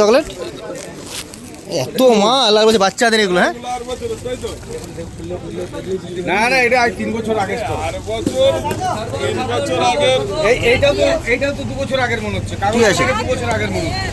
Chocolate? এত মাল আর বলছে বাচ্চাদের এগুলো হ্যাঁ? না না এটা আজ তিন বছর আগে আর বছর তিন বছর আগের। এই এইটাও তো এইটাও তো দু বছর আগের মনে হচ্ছে। কারণ দু বছর আগের মনে হচ্ছে।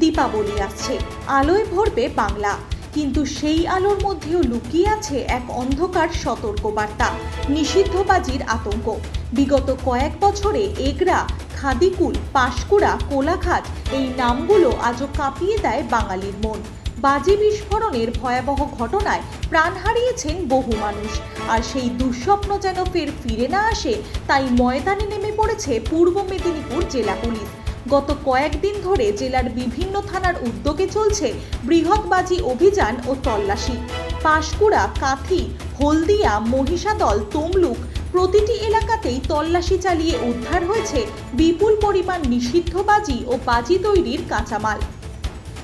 দীপাবলি আসছে। আলোয় ভরবে বাংলা। কিন্তু সেই আলোর মধ্যেও লুকিয়ে আছে এক অন্ধকার সতর্কবার্তা, নিষিদ্ধবাজির আতঙ্ক। বিগত কয়েক বছরে এগরা, খাদিকুল, পাশকুড়া, কোলাঘাট এই নামগুলো আজও কাঁপিয়ে দেয় বাঙালির মন। বাজি বিস্ফোরণের ভয়াবহ ঘটনায় প্রাণ হারিয়েছেন বহু মানুষ। আর সেই দুঃস্বপ্ন যেন ফের ফিরে না আসে, তাই ময়দানে নেমে পড়েছে পূর্ব মেদিনীপুর জেলা পুলিশ। গত কয়েকদিন ধরে জেলার বিভিন্ন থানার উদ্যোগে চলছে বৃহৎবাজি অভিযান ও তল্লাশি। পাঁশকুড়া, কাথি, হলদিয়া, মহিষাদল, তমলুক প্রতিটি এলাকাতেই তল্লাশি চালিয়ে উদ্ধার হয়েছে বিপুল পরিমাণ নিষিদ্ধ বাজি ও বাজি তৈরির কাঁচামাল।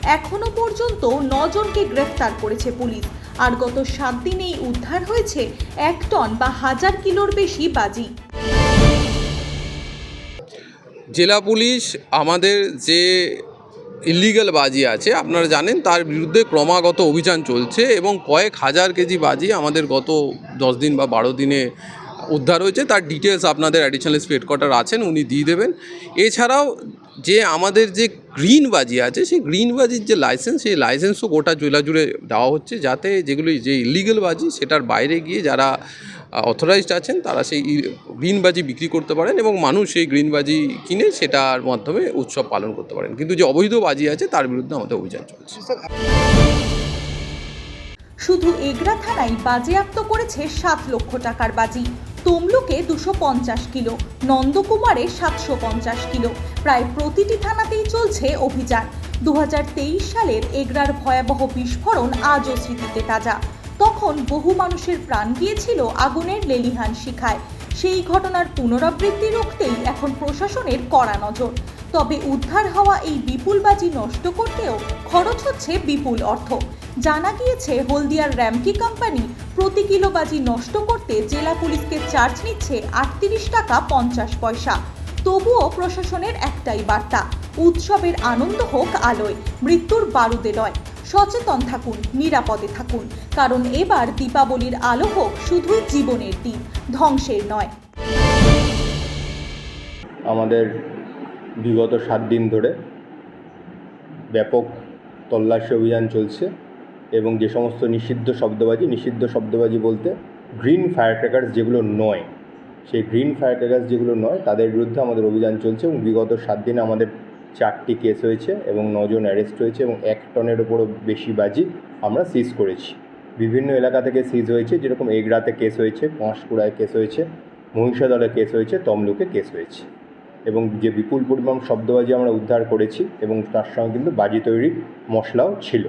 এখনও পর্যন্ত নজনকে গ্রেফতার করেছে পুলিশ। আর গত সাত দিনেই উদ্ধার হয়েছে এক টন বা হাজার কিলোর বেশি বাজি। জেলা পুলিশ, আমাদের যে ইলিগাল বাজি আছে, আপনারা জানেন, তার বিরুদ্ধে ক্রমাগত অভিযান চলছে এবং কয়েক হাজার কেজি বাজি আমাদের গত দশ দিন বা বারো দিনে উদ্ধার হয়েছে। তার ডিটেলস আপনাদের অ্যাডিশনাল স্পেড কোয়ার্টার আছেন, উনি দিয়ে দেবেন। এছাড়াও যে আমাদের যে গ্রিন বাজি আছে, সেই গ্রিন বাজির যে লাইসেন্স সেই লাইসেন্সও গোটা জেলা জুড়ে দেওয়া হচ্ছে যাতে যেগুলি যে ইলিগাল বাজি, সেটার বাইরে গিয়ে যারা অথরাইজড আছেন, তারা সেই গ্রিন বাজি বিক্রি করতে পারেন এবং মানুষ সেই গ্রিন বাজি কিনে সেটার মাধ্যমে উৎসব পালন করতে পারেন। কিন্তু যে অবৈধ বাজি আছে, তার বিরুদ্ধে আমাদের অভিযান চলছে। শুধু এগরা থানায় বাজেয়াপ্ত করেছে সাত লক্ষ টাকার বাজি। তমলুকে দুশো পঞ্চাশ কিলো, নন্দকুমারে সাতশো পঞ্চাশ কিলো, প্রায় প্রতিটি থানাতেই চলছে অভিযান। দু হাজার তেইশ সালের এগরার ভয়াবহ বিস্ফোরণ আজও স্মৃতিতে তাজা। তখন বহু মানুষের প্রাণ গিয়েছিল আগুনের লেলিহান শিখায়। সেই ঘটনার পুনরাবৃত্তি রুখতেই এখন প্রশাসনের কড়া নজর। তবে উদ্ধার হওয়া এই বিপুল বাজি নষ্ট করতেও খরচ হচ্ছে বিপুল অর্থ। জানা গিয়েছে, হলদিয়ার র্যামকি কোম্পানি প্রতি কিলো বাজি নষ্ট করতে জেলা পুলিশকে চার্জ নিচ্ছে আটত্রিশ টাকা পঞ্চাশ পয়সা। তবুও প্রশাসনের একটাই বার্তা, উৎসবের আনন্দ হোক আলোয়, মৃত্যুর বারুদে নয়। সচেতন থাকুন, নিরাপদে থাকুন। কারণ এবার দীপাবলির আলো হোক শুধুই জীবনের দিন, ধ্বংসের নয়। আমাদের বিগত সাত দিন ধরে ব্যাপক তল্লাশি অভিযান চলছে এবং যে সমস্ত নিষিদ্ধ শব্দবাজি নিষিদ্ধ শব্দবাজি বলতে গ্রিন ফায়ার ক্র্যাকার্স যেগুলো নয়, সেই গ্রিন ফায়ার ক্র্যাকার্স যেগুলো নয়, তাদের বিরুদ্ধে আমাদের অভিযান চলছে এবং বিগত সাত দিনে আমাদের চারটি কেস হয়েছে এবং নজন অ্যারেস্ট হয়েছে এবং এক টনের ওপরও বেশি বাজি আমরা সিজ করেছি। বিভিন্ন এলাকা থেকে সিজ হয়েছে, যেরকম এগড়াতে কেস হয়েছে, পাঁশকুড়ায় কেস হয়েছে, মহিষাদলে কেস হয়েছে, তমলুকে কেস হয়েছে। এবং যে বিপুল পরিমাণ শব্দবাজি আমরা উদ্ধার করেছি এবং তার সঙ্গে কিন্তু বাজি তৈরির মশলাও ছিল।